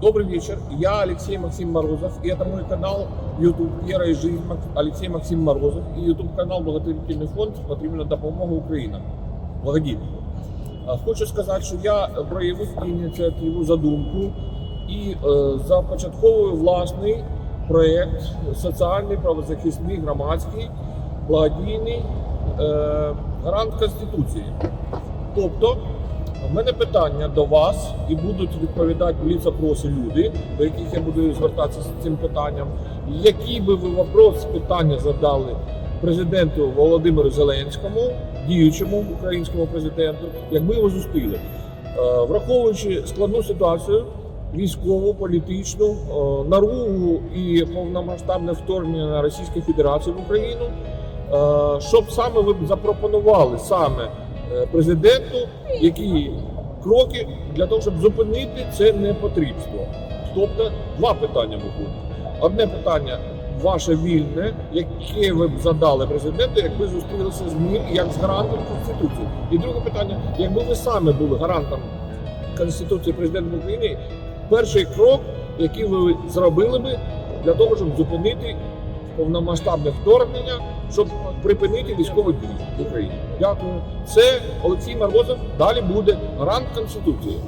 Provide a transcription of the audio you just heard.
Добрый вечер. Я Алексей Максим Морозов. И это мой канал YouTube «Вера и жизнь» Мак- Алексей Максим Морозов. И YouTube канал «Благотворительный фонд «Потрібна допомога Україна». Благодійний. А, Хочу сказати, що я проявив ініціативу, задумку і е, започатковую власний проєкт соціальний, правозахисний, громадський, благодійний е, гарант Конституції. Тобто, в мене питання до вас і будуть відповідати мені запроси люди, до яких я буду звертатися з цим питанням. Які би ви вопрос питання задали президенту Володимиру Зеленському, діючому українському президенту, якби його зустріли, Е, враховуючи складну ситуацію. Військову, політичну, е, наругу і повномасштабне вторгнення Російської Федерації в Україну, е, щоб саме ви запропонували саме президенту, які кроки для того, щоб зупинити це непотрібство. Тобто два питання виходять. Одне питання ваше вільне, яке ви б задали президенту, якби зустрілися з ним як з гарантом Конституції. І друге питання, якби ви саме були гарантом Конституції президента України, перший крок, який ви зробили би для того, щоб зупинити повномасштабне вторгнення, щоб припинити військові дії в Україні. Дякую. Це Олексій Маргозов. Далі буде гарант Конституції.